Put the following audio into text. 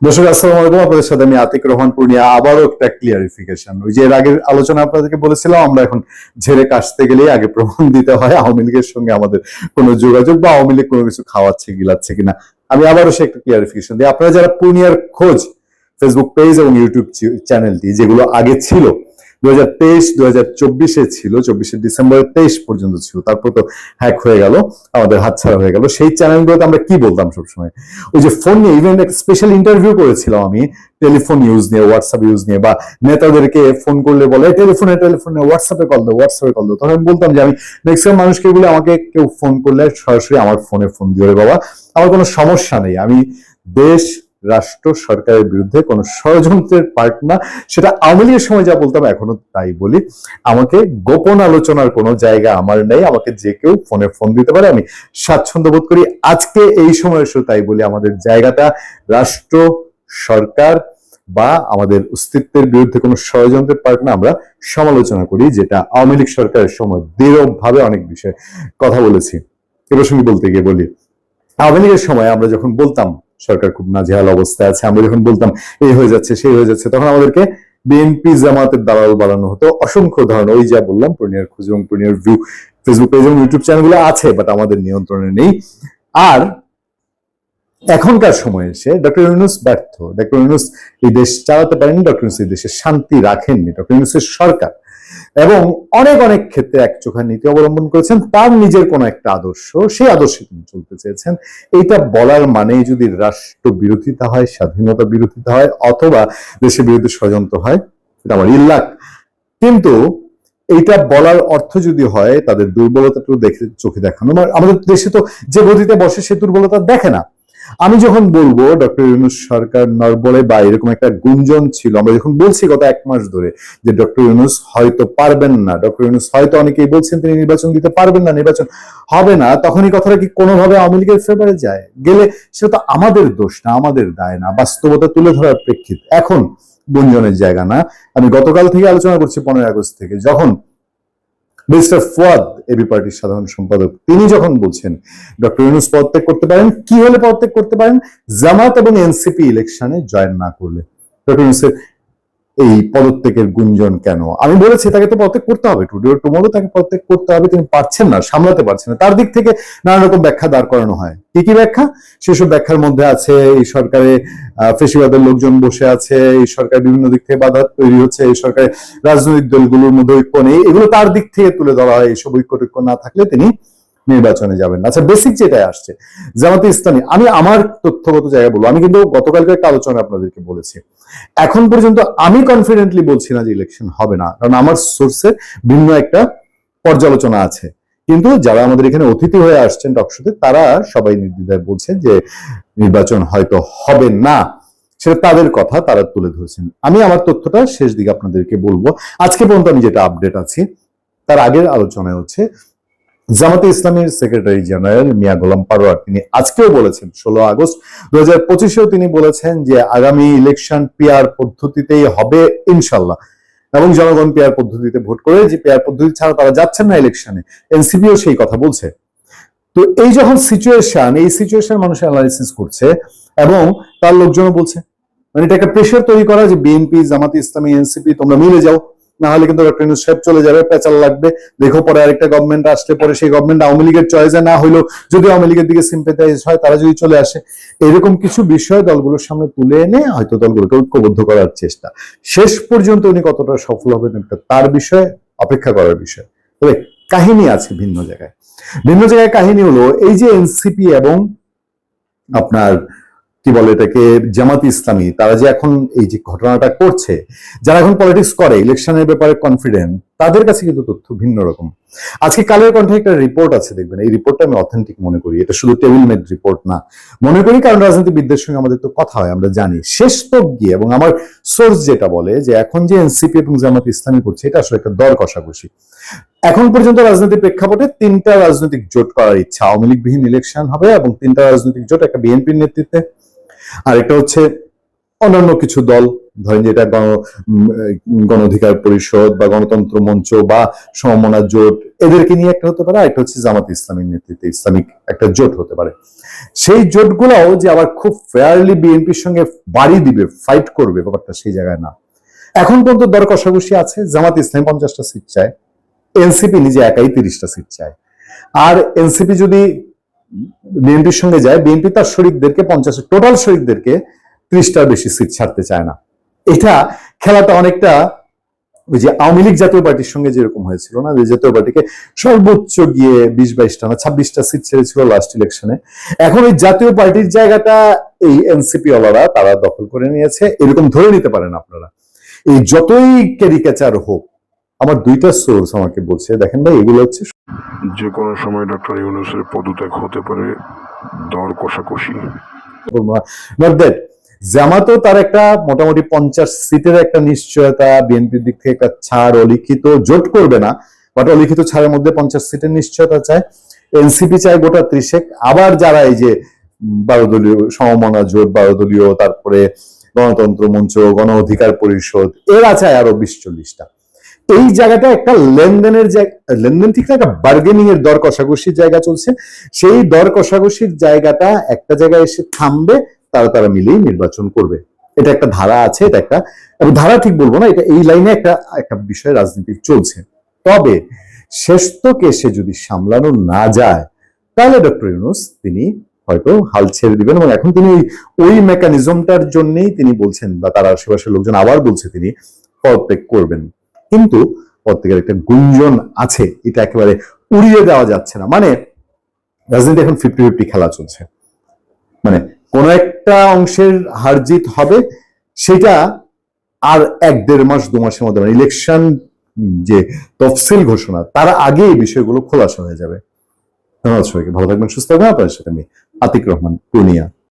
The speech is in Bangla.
দর্শক, আসসালাম আলাইকুম। আপনাদের সাথে আমি আতিক রহমান পূর্ণিয়া, আবারও একটা ক্লিয়ারিফিকেশন ওই যে এর আগের আলোচনা আপনাদেরকে বলেছিলাম, আমরা এখন ঝেড়ে কাশতে গেলেই আগে প্রমাণ দিতে হয় আওয়ামী লীগের সঙ্গে আমাদের কোনো যোগাযোগ বা আওয়ামী লীগ কোনো কিছু খাওয়াচ্ছে, গিলাচ্ছে কিনা। আমি আবারও সে একটা ক্লিয়ারিফিকেশন দিই। আপনারা যারা পূর্ণিয়ার খোঁজ ফেসবুক পেজ এবং ইউটিউব চ্যানেলটি যেগুলো আগে ছিল দু তেইশ দু চব্বিশে ছিল, চব্বিশে ডিসেম্বর তেইশ পর্যন্ত ছিল। তারপর তো হ্যাক হয়ে গেল, আমাদের হাতছাড়া হয়ে গেল। সেই চ্যানেলগুলোতে আমরা কি বলতাম সবসময়? ওই যে ফোন নিয়ে ইভেন একটা স্পেশাল ইন্টারভিউ করেছিলাম আমি টেলিফোন ইউজ নিয়ে হোয়াটসঅ্যাপ ইউজ নিয়ে, বা নেতাদেরকে ফোন করলে বলে টেলিফোনে টেলিফোনে হোয়াটসঅ্যাপে কল দাও হোয়াটসঅ্যাপে কল দাও। তখন আমি বলতাম যে, আমি ম্যাক্সিমাম মানুষকে বলে আমাকে কেউ ফোন করলে সরাসরি আমার ফোনে ফোন দিয়ে বাবা। আমার কোনো সমস্যা নেই। আমি দেশ রাষ্ট্র, সরকারের বিরুদ্ধে কোনো ষড়যন্ত্রের পার্ট না। সেটা আওয়ামী সময় যা বলতাম, এখনও তাই বলি। আমাকে গোপন আলোচনার কোনো জায়গা আমার নেই। আমাকে যে কেউ ফোনে ফোন দিতে পারে, আমি স্বাচ্ছন্দ্য বোধ করি আজকে এই সময় এসে তাই বলি। আমাদের জায়গাটা রাষ্ট্র, সরকার বা আমাদের অস্তিত্বের বিরুদ্ধে কোনো ষড়যন্ত্রের পার্ট না। আমরা সমালোচনা করি, যেটা আওয়ামী লীগ সরকারের সময় দৃঢ়ভাবে অনেক বিষয়ে কথা বলেছি। এ প্রসঙ্গে বলতে গিয়ে বলি, আওয়ামী লীগের সময় আমরা যখন বলতাম সরকার খুব নাজেহাল অবস্থায় আছে। আমরা যখন বলতাম, এই হয়ে যাচ্ছে, সেই হয়ে যাচ্ছে, তখন আমাদেরকে বিএনপি জামাতের দালাল বানানো হতো। অসংখ্য উদাহরণ ওই যা বললাম, পূর্ণিয়ার খোঁজ এবং পূর্ণিয়ার ভিউ ফেসবুক পেজ এবং ইউটিউব চ্যানেলগুলো আছে বাট আমাদের নিয়ন্ত্রণে নেই। আর এখনকার সময় এসে ডক্টর ইউনুস ব্যর্থ। ডক্টর ইউনুস এই দেশ চালাতে পারেননি ডক্টর ইউনুস এই দেশে শান্তি রাখেননি। ডক্টর ইউনুসের সরকার এবং অনেক অনেক ক্ষেত্রে এক চোখা নীতি অবলম্বন করেছেন। তার নিজের কোনো একটা আদর্শ, সেই আদর্শে তিনি চলতে চেয়েছেন। এইটা বলার মানেই যদি রাষ্ট্র বিরোধিতা হয়, স্বাধীনতা বিরোধিতা হয়, অথবা দেশের বিরুদ্ধে ষড়যন্ত্র হয় এটা আমার ইল্লাক কিন্তু এইটা বলার অর্থ যদি হয়, তাদের দুর্বলতাটুকু দেখে, চোখে দেখানো। মানে আমাদের দেশে তো যে গতিতে বসে, সে দুর্বলতা দেখে না। আমি যখন বলব, ডক্টর ইউনুস সরকার নরবলে বা এরকম একটা গুঞ্জন ছিল, আমরা যখন বলছি গত এক মাস ধরে যে ডক্টর ইউনুস হয়তো পারবেন না, ডক্টর ইউনুস হয়তো অনেকেই বলছেন তিনি নির্বাচন দিতে পারবেন না, নির্বাচন হবে না, তখন এই কথাটা কি কোনোভাবে আওয়ামী লীগের ফেভারে যায়? গেলে সেটা তো আমাদের দোষ না, আমাদের দায় না, বাস্তবতা তুলে ধরার প্রেক্ষিত। এখন গুঞ্জনের জায়গা না। আমি গতকাল থেকে আলোচনা করছি পনেরোই আগস্ট থেকে, যখন মিস্টার ফুয়াদ এবি পার্টির সাধারণ সম্পাদক, তিনি যখন বলছেন ডক্টর ইউনুস পদত্যাগ করতে পারেন, কি হলে পদত্যাগ করতে পারেন? জামাত এবং এনসিপি ইলেকশনে জয়েন না করলে। ডক্টর ইউনুসের এই পদত্যাগের গুঞ্জন কেন? আমি বলেছি, তাকে তো পদত্যাগ করতে হবে। টুডে টুমোরো তাকে পদত্যাগ করতে হবে। তিনি পারছেন না, সামলাতে পারছেন না। তার দিক থেকে নানা রকম ব্যাখ্যা দাঁড় করানো হয়। কি কি ব্যাখ্যা? সেসব ব্যাখ্যার মধ্যে আছে, এই সরকারে ফেসিবাদের লোকজন বসে আছে, এই সরকার বিভিন্ন দিক থেকে বাধা তৈরি হচ্ছে, এই সরকারের রাজনৈতিক দলগুলোর মধ্যে ঐক্য নেই। এগুলো তার দিক থেকে তুলে ধরা হয় এইসব ঐক্য টৈক্য না থাকলে তিনি নির্বাচনে যাবেন আচ্ছা বেসিক যেটাই আসছে, জামাতে ইসলামী, আমি আমার তথ্যগত জায়গায় বলব, আমি কিন্তু গতকালকে একটা আলোচনা আপনাদেরকে বলেছি। এখন পর্যন্ত আমি কনফিডেন্টলি বলছি না যে ইলেকশন হবে না, কারণ আমার সোর্সে ভিন্ন একটা পর্যালোচনা আছে। কিন্তু যারা আমাদের এখানে অতিথি হয়ে আসছেন টকশোতে তারা সবাই নির্দ্বিধায় বলছেন যে নির্বাচন হয়তো হবে না। সেটা তাদের কথা, তারা তুলে ধরেছেন। আমি আমার তথ্যটা শেষ দিকে আপনাদেরকে বলব। আজকে পর্যন্ত আমি যেটা আপডেট আছি, তার আগের আলোচনায় হচ্ছে জামাতে ইসলামের সেক্রেটারি জেনারেল মিয়া গোলাম পারোয়ার তিনি আজকেও বলেছেন, ষোলো আগস্ট দু হাজার পঁচিশেও তিনি বলেছেন যে আগামী ইলেকশন পিয়ার পদ্ধতিতেই হবে ইনশাল্লাহ। এবং জনগণ পেয়ার পদ্ধতিতে ভোট করে যে পেয়ার পদ্ধতি ছাড়া তারা যাচ্ছেন না ইলেকশনে, এনসিপিও সেই কথা বলছে। তো এই যখন সিচুয়েশন এই সিচুয়েশন মানুষ অ্যানালাইসিস করছে এবং তার লোকজনও বলছে মানে এটা একটা প্রেশার তৈরি করা যে বিএনপি, জামাতে ইসলামী, এনসিপি, তোমরা মিলে যাও। না হলে কিন্তু ডক্টর ইউনুস চলে যাবে, পেঁচাল লাগবে। দেখো পরে আরেকটা গভর্নমেন্ট আসলে পরে সেই গভর্নমেন্ট আওয়ামী লীগের চয়েসে না হইল যদি আওয়ামী লীগের দিকে সিম্পেথাইজ হয়, তারা যদি চলে আসে, এরকম কিছু বিষয় দলগুলোর সামনে তুলে এনে হয়তো দলগুলোকে ঐক্যবদ্ধ করার চেষ্টা। শেষ পর্যন্ত উনি কতটা সফল হবেন এটা তার বিষয়ে, অপেক্ষা করার বিষয়। তবে কাহিনী আছে ভিন্ন জায়গায়। ভিন্ন জায়গায় কাহিনী হলো, এই যে এনসিপি এবং আপনার কি বলে এটাকে, জামাত ইসলামী, তারা যে এখন এই যে ঘটনাটা করছে, যারা এখন পলিটিক্স করে ইলেকশনের ব্যাপারে কনফিডেন্ট তাদের কাছে কিন্তু তথ্য ভিন্ন রকম। আজকে কালের কণ্ঠে একটা রিপোর্ট আছে, দেখবেন, এই রিপোর্টটা আমি অথেন্টিক মনে করি, এটা শুধু টেবিল মেড রিপোর্ট না। মনে করি কারণ রাজনীতিবিদদের সঙ্গে আমাদের তো কথা হয়, আমরা জানি। শেষ গিয়ে, এবং আমার সোর্স যেটা বলে, যে এখন যে এনসিপি এবং জামাত ইসলামী করছে, এটা আসলে একটা দর কষাকষি। এখন পর্যন্ত রাজনৈতিক প্রেক্ষাপটে তিনটা রাজনৈতিক জোট করার ইচ্ছা। আওয়ামী লীগবিহীন ইলেকশন হবে এবং তিনটা রাজনৈতিক জোট, একটা বিএনপির নেতৃত্বে আর একটা হচ্ছে অন্যান্য কিছু দল, ধরেন যেটা গণ অধিকার পরিষদ বা গণতন্ত্র মঞ্চ বা সমমনা জোট, এদেরকে নিয়ে একটা হতে পারে একটা হচ্ছে জামাত ইসলামের নেতৃত্বে, ইসলামিক একটা জোট হতে পারে। সেই জোটগুলোও যে আবার খুব ফেয়ারলি বিএনপির সঙ্গে বাড়ি দিবে ফাইট করবে, ব্যাপারটা সেই জায়গায় না। এখন পর্যন্ত দর কষাকষি আছে, জামাত ইসলাম পঞ্চাশটা সিট চায়, এনসিপি নিজে একাই তিরিশটা সিট চায়। আর এনসিপি যদি বিএনপির সঙ্গে যায়, বিএনপি তার শরিকদেরকে, পঞ্চাশ টোটাল শরিকদেরকে ত্রিশটার বেশি সিট ছাড়তে চায় না। এটা খেলাটা অনেকটা ওই যে আওয়ামী লীগ জাতীয় পার্টির সঙ্গে যেরকম হয়েছিল না, যে জাতীয় পার্টিকে সর্বোচ্চ গিয়ে বিশ বাইশটা না, ছাব্বিশটা সিট ছেড়েছিল লাস্ট ইলেকশনে এখন ওই জাতীয় পার্টির জায়গাটা এই এনসিপি ওয়ালারা তারা দখল করে নিয়েছে, এরকম ধরে নিতে পারেন আপনারা। এই যতই ক্যারিকেচার হোক আমার দুইটা সোর্স আমাকে বলছে। দেখেন ভাই এগুলো হচ্ছে যে কোনো সময় ডক্টর ইউনুসের পদত্যাগ হতে পারে দর কষাকষি। নট দ্যাট জামাতও তার একটা মোটামুটি পঞ্চাশ সিটের একটা নিশ্চয়তা বিএনপির দিক থেকে একটা ছাড় অলিখিত জোট করবে না বাট অলিখিত ছাড়ের মধ্যে পঞ্চাশ সিটের নিশ্চয়তা চায়। এনসিপি চায় গোটা ত্রিশেক। আবার যারা এই যে বারো দলীয় সমমনা জোট বারো দলীয় তারপরে গণতন্ত্র মঞ্চ গণ অধিকার পরিষদ এরা চায় আরও বিশ চল্লিশটা। এই জায়গাটা একটা লেনদেনের লেনদেন ঠিক না, একটা বার্গেনিং এর দর কষাকষির জায়গা চলছে। সেই দর কষাকষির জায়গাটা একটা জায়গায় এসে থামবে, তারা তারা মিলেই নির্বাচন করবে। এটা একটা ধারা আছে, এটা একটা ধারা ঠিক বলব না, এটা এই লাইনে একটা একটা বিষয় রাজনীতি চলছে। তবে শেষ তো কেসে যদি সামলানো না যায়, তাহলে ডক্টর ইউনুস তিনি হয়তো হাল ছেড়ে দিবেন এবং এখন তিনি ওই মেকানিজমটার জন্যই তিনি বলছেন বা তার আশেপাশের লোকজন আবার বলছে তিনি পদত্যাগ করবেন। কিন্তু পদত্যাগের একটা গুঞ্জন আছে, এটা একেবারে উড়িয়ে দেওয়া যাচ্ছে না। মানে রাজনীতি এখন ফিফটি ফিফটি খেলা চলছে। মানে কোন একটা অংশের হার জিত হবে, সেটা আর এক দেড় মাস, দু মাসের মধ্যে মানে ইলেকশন যে তফসিল ঘোষণা, তার আগে এই বিষয়গুলো খোলাসা হয়ে যাবে। ধন্যবাদ সবাইকে। ভালো থাকবেন, সুস্থ থাকবেন। আপনার সাথে আমি আতিক রহমান, পূর্ণিয়া।